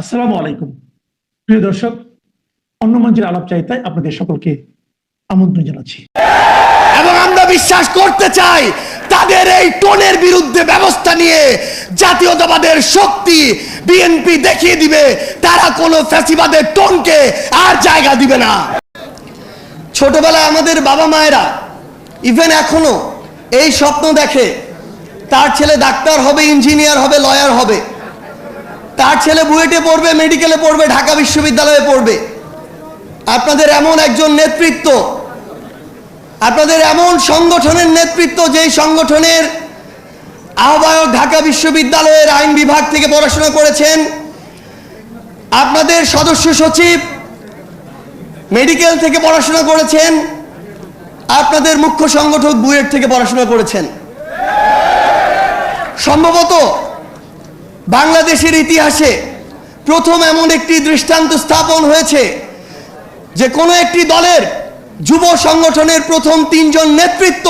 আসসালামু আলাইকুম। প্রিয় দর্শক অন্য মঞ্চের আলাপ চাইতায় আপনাদের সকলকে আমন্ত্রণ জানাচ্ছি। এবং আমরা বিশ্বাস করতে চাই, তাদের এই টোনের বিরুদ্ধে ব্যবস্থা নিয়ে জাতীয়তাবাদের শক্তি বিএনপি দেখিয়ে দিবে, তারা কোনো ফ্যাসিবাদের টোনকে আর জায়গা দিবে না। ছোটবেলায় আমাদের বাবা মায়েরা ইভেন এখনও এই স্বপ্ন দেখে, তার ছেলে ডাক্তার হবে, ইঞ্জিনিয়ার হবে লয়ার হবে। তার ছেলে বুয়েটে পড়বে, মেডিকেলে পড়বে, ঢাকা বিশ্ববিদ্যালয়ে পড়বে। আপনাদের এমন একজন নেতৃত্ব, আপনাদের এমন সংগঠনের নেতৃত্ব, যেই সংগঠনের আহ্বায়ক ঢাকা বিশ্ববিদ্যালয়ের আইন বিভাগ থেকে পড়াশোনা করেছেন। আপনাদের সদস্য সচিব মেডিকেল থেকে পড়াশোনা করেছেন। আপনাদের মুখ্য সংগঠক বুয়েট থেকে পড়াশোনা করেছেন। সম্ভবত বাংলাদেশের ইতিহাসে প্রথম এমন একটি দৃষ্টান্ত স্থাপন হয়েছে যে কোনো একটি দলের যুব সংগঠনের প্রথম তিনজন নেতৃত্ব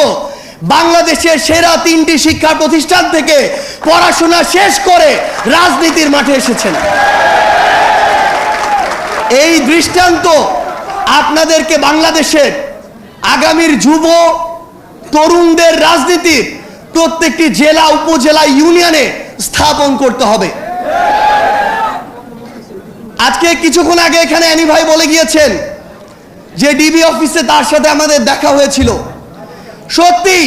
বাংলাদেশের সেরা তিনটি শিক্ষা প্রতিষ্ঠান থেকে পড়াশোনা শেষ করে রাজনীতির মাঠে এসেছেন। এই দৃষ্টান্ত আপনাদেরকে বাংলাদেশের আগামীর যুব তরুণদের রাজনীতির প্রত্যেকটি জেলা, উপজেলা, ইউনিয়নে স্থাপন করতে হবে। আজকে কিছুক্ষণ আগে এখানে অ্যানি ভাই বলে গিয়েছেন যে ডিবি অফিসে তার সাথে আমাদের দেখা হয়েছিল। সত্যি,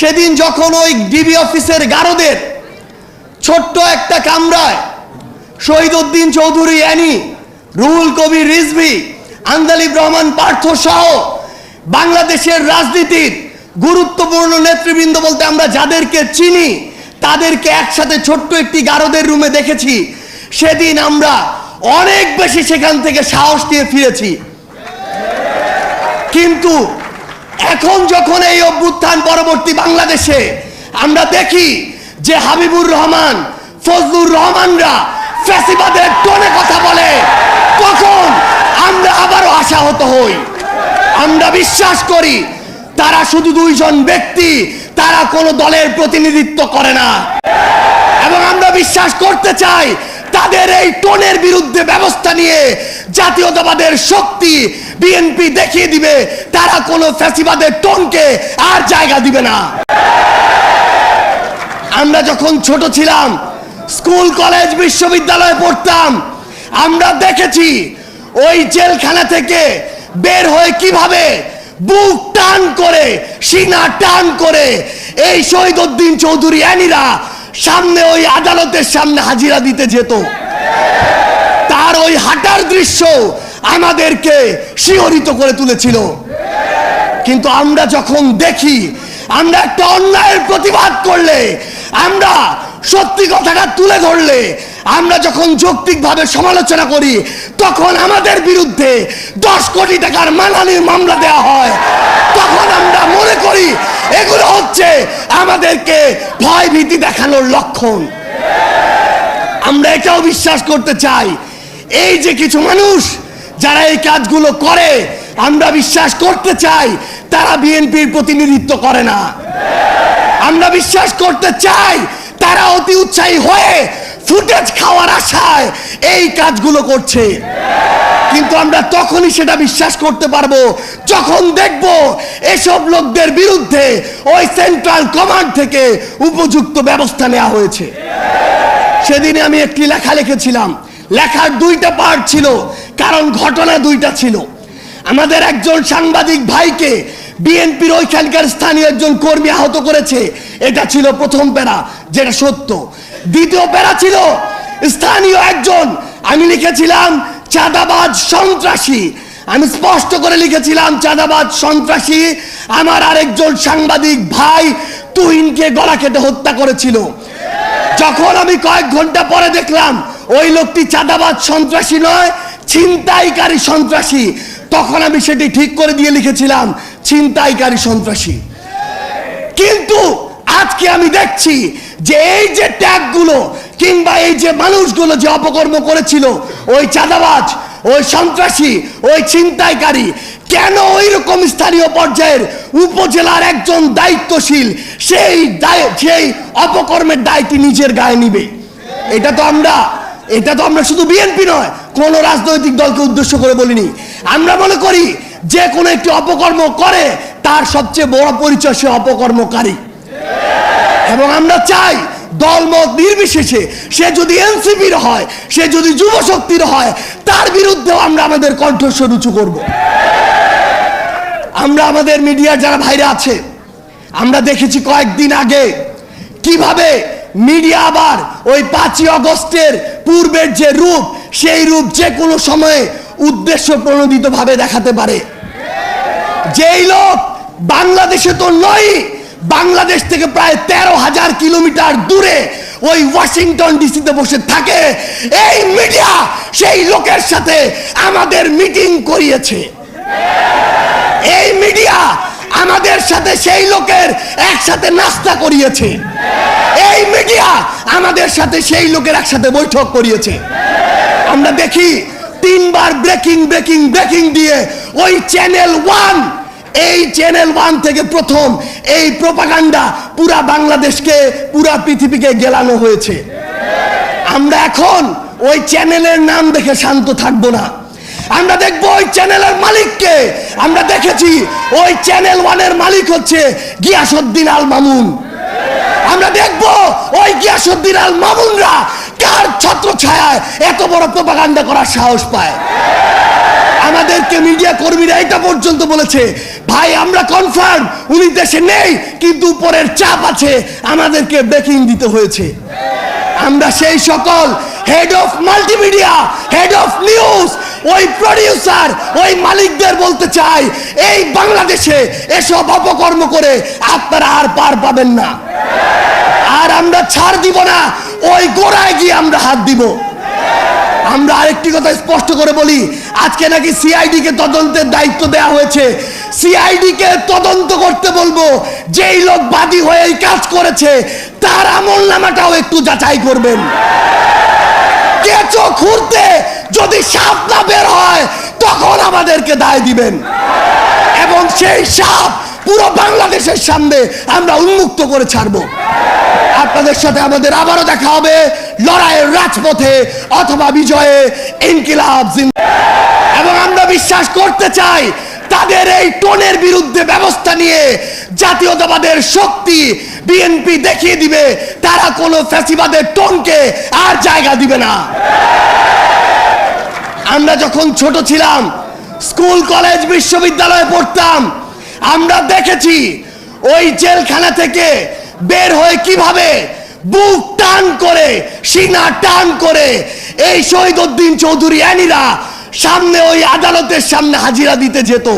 সেদিন যখন ওই ডিবি অফিসের গারদের ছোট্ট একটা কামরায় শহীদ উদ্দিন চৌধুরী, অ্যানি, রুহুল কবির, রিজভি আন্দালিব রহমান পার্থ সহ বাংলাদেশের রাজনীতির গুরুত্বপূর্ণ নেতৃবৃন্দ বলতে আমরা যাদেরকে চিনি তাদেরকে একসাথে ছোট্ট একটি গারদের রুমে দেখেছি। সেদিন আমরা অনেক বেশি সেখান থেকে সাহস নিয়ে ফিরেছি। কিন্তু এখন যখন এই অভ্যুত্থান পরবর্তী বাংলাদেশে আমরা দেখি যে হাবিবুর রহমান, ফজলুর রহমানরা ফ্যাসিবাদের টোনে কথা বলে, তখন আমরা আবারও আশাহত হই। আমরা বিশ্বাস করি তারা শুধু দুইজন ব্যক্তি তারা কোনো দলের প্রতিনিধিত্ব করে না। এবং আমরা বিশ্বাস করতে চাই তাদের এই টোনের বিরুদ্ধে ব্যবস্থা নিয়ে জাতীয়তাবাদের শক্তি বিএনপি দেখিয়ে দিবে, তারা কোনো ফ্যাসিবাদের টোনকে আর জায়গা দিবে না। আমরা যখন ছোট ছিলাম, স্কুল, কলেজ, বিশ্ববিদ্যালয়ে পড়তাম, আমরা দেখেছি ওই জেলখানা থেকে বের হয়ে কীভাবে বুক টান করে সিনা টান করে, এই শহীদ উদ্দিন চৌধুরী অ্যানিরা সামনে ওই আদালতের সামনে হাজিরা দিতে যেত। তার ওই হাঁটার দৃশ্য আমাদেরকে শিহরিত করে তুলেছিল। কিন্তু আমরা যখন দেখি, আমরা একটা অন্যায়ের প্রতিবাদ করলে, আমরা সত্যি কথাটা তুলে ধরলে আমরা যখন যৌক্তিকভাবে সমালোচনা করি, তখন আমাদের বিরুদ্ধে দশ কোটি টাকার মানহানির মামলা দেওয়া হয়। তখন আমরা মনে করি, এগুলো হচ্ছে আমাদেরকে ভয় ভীতি দেখানোর লক্ষণ। আমরা এটাও বিশ্বাস করতে চাই। এই যে কিছু মানুষ যারা এই কাজগুলো করে, আমরা বিশ্বাস করতে চাই, তারা বিএনপির প্রতিনিধিত্ব করে না। আমরা বিশ্বাস করতে চাই, তারা অতি উৎসাহী হয়ে ফুটেজ খাওয়ার আশায় এই কাজগুলো করছে। কিন্তু আমরা তখনই সেটা বিশ্বাস করতে পারব, যখন দেখব এসব লোকদের বিরুদ্ধে ওই সেন্ট্রাল কমান্ড থেকে উপযুক্ত ব্যবস্থা নেওয়া হয়েছে। সেদিনে আমি একটি লেখা লিখেছিলাম। লেখার দুইটা পার্ট ছিল, কারণ ঘটনা দুইটা ছিল। আমাদের একজন সাংবাদিক ভাইকে বিএনপির ওইখানকার স্থানীয় একজন কর্মী আহত করেছে। এটা ছিল প্রথম প্যারা, যেটা সত্য। দ্বিতীয় প্যারা ছিল স্থানীয় একজন। আমি লিখেছিলাম, চাঁদাবাজ সন্ত্রাসী। আমি স্পষ্ট করে লিখেছিলাম, চাঁদাবাজ সন্ত্রাসী। আমার আরেকজন সাংবাদিক ভাই তুহিনকে গলা কেটে হত্যা করেছিল। যখন আমি কয়েক ঘণ্টা পরে দেখলাম, ওই লোকটি চাঁদাবাজ সন্ত্রাসী নয়, ছিনতাইকারী সন্ত্রাসী। তখন আমি সেটি ঠিক করে দিয়ে লিখেছিলাম, ছিনতাইকারী সন্ত্রাসী। কিন্তু আজকে আমি দেখছি যে এই যে ট্যাগগুলো কিংবা এই যে মানুষগুলো যে অপকর্ম করেছিল, ওই চাঁদাবাজ, ওই সন্ত্রাসী, ওই ছিনতাইকারী, কেন ওই রকম স্থানীয় পর্যায়ের উপজেলার একজন দায়িত্বশীল সেই দায়, সেই অপকর্মের দায়টি নিজের গায়ে নিবে? এটা তো আমরা, এটা তো আমরা শুধু বিএনপি নয়, কোন রাজনৈতিক দলকে উদ্দেশ্য করে বলিনি। আমরা মনে করি যে কোনো একটি অপকর্ম করে, তার সবচেয়ে বড় পরিচয় সে অপকর্মকারী। এবং আমরা চাই দলমত নির্বিশেষে সে যদি এনসিপির হয়, সে যদি যুব শক্তির হয়, তার বিরুদ্ধেও আমরা আমাদের কণ্ঠস্বর উঁচু করব। আমরা আমাদের মিডিয়ার যারা ভাইরা আছে, আমরা দেখেছি কয়েকদিন আগে কীভাবে মিডিয়া আবার ওই পাঁচই অগস্টের পূর্বের যে রূপ, সেই রূপ যে কোনো সময়ে উদ্দেশ্য প্রণোদিত ভাবে দেখাতে পারে। যেই লোক বাংলাদেশে তো নয় বাংলাদেশ থেকে প্রায় তেরো হাজার কিলোমিটার দূরে ওই ওয়াশিংটন ডিসিতে বসে থাকে। এই মিডিয়া সেই লোকের সাথে আমাদের মিটিং করিয়েছে। এই মিডিয়া আমাদের সাথে সেই লোকের একসাথে নাস্তা করিয়েছে। এই মিডিয়া আমাদের সাথে সেই লোকের একসাথে বৈঠক করিয়েছে। আমরা দেখি তিনবার ব্রেকিং ব্রেকিং ব্রেকিং দিয়ে ওই চ্যানেল ওয়ান, এই চ্যানেল ওয়ান থেকে প্রথম এই প্রপাগান্ডা পুরা বাংলাদেশকে, পুরা পৃথিবীকে গেলানো হয়েছে। আমরা এখন ওই চ্যানেলের নাম দেখে শান্ত থাকব না। আমরা দেখব ওই চ্যানেলের মালিককে। আমরা দেখেছি ওই চ্যানেল ওয়ানের মালিক হচ্ছে গিয়াসুদ্দিন আল মামুন। আমরা দেখব ওই গিয়াসুদ্দিন আল মামুনরা কার ছত্র ছায়ায় এত বড় প্রপাগান্ডা করার সাহস পায়। আমাদেরকে মিডিয়া কর্মীরা এটা পর্যন্ত বলেছে। ভাই, আমরা কনফার্ম উনি দেশে নেই, কিন্তু উপরের চাপ আছে, আমাদেরকে ব্রেকিং দিতে হয়েছে। আমরা সেই সকল head of multimedia head of news ওই প্রডিউসার ওই মালিকদের বলতে চাই, এই বাংলাদেশে এসব অপকর্ম করে আপনারা আর পার পাবেন না। আর আমরা ছাড় দিব না, ওই গোড়ায় গিয়ে আমরা হাত দিব। আমরা আরেকটি কথা স্পষ্ট করে বলি। আজকে নাকি সিআইডি কে তদন্তের দায়িত্ব দেওয়া হয়েছে। সিআইডি কে তদন্ত করতে বলব। যেই লোক বাদী হয়ে এই কাজ করেছে, তার আমল নামাটাও একটু যাচাই করবেন। কেঁচো খুঁড়তে যদি সাপ না বের হয়, তখন আমাদেরকে দায় দিবেন। এবং সেই সাপ পুরো বাংলাদেশের সামনে আমরা উন্মুক্ত করে ছাড়বো। আপনাদের সাথে আমাদের আবারও দেখা হবে লড়াইয়ের রাজপথে অথবা বিজয়ে ইনকিলাব এবং আমরা বিশ্বাস করতে চাই তাদের এই টোনের বিরুদ্ধে ব্যবস্থা নিয়ে জাতীয়তাবাদের শক্তি বিএনপি দেখিয়ে দিবে, তারা কোনো ফ্যাসিবাদের টোনকে আর জায়গা দিবে না। আমরা যখন ছোট ছিলাম, স্কুল, কলেজ, বিশ্ববিদ্যালয়ে পড়তাম, আমরা দেখেছি ওই জেলখানা থেকে বের হয়ে কীভাবে? বুক টান করে, সিনা টান করে। এই শহীদ উদ্দিন চৌধুরী অ্যানিরা সামনে ওই আদালতের সামনে হাজিরা দিতে যেত।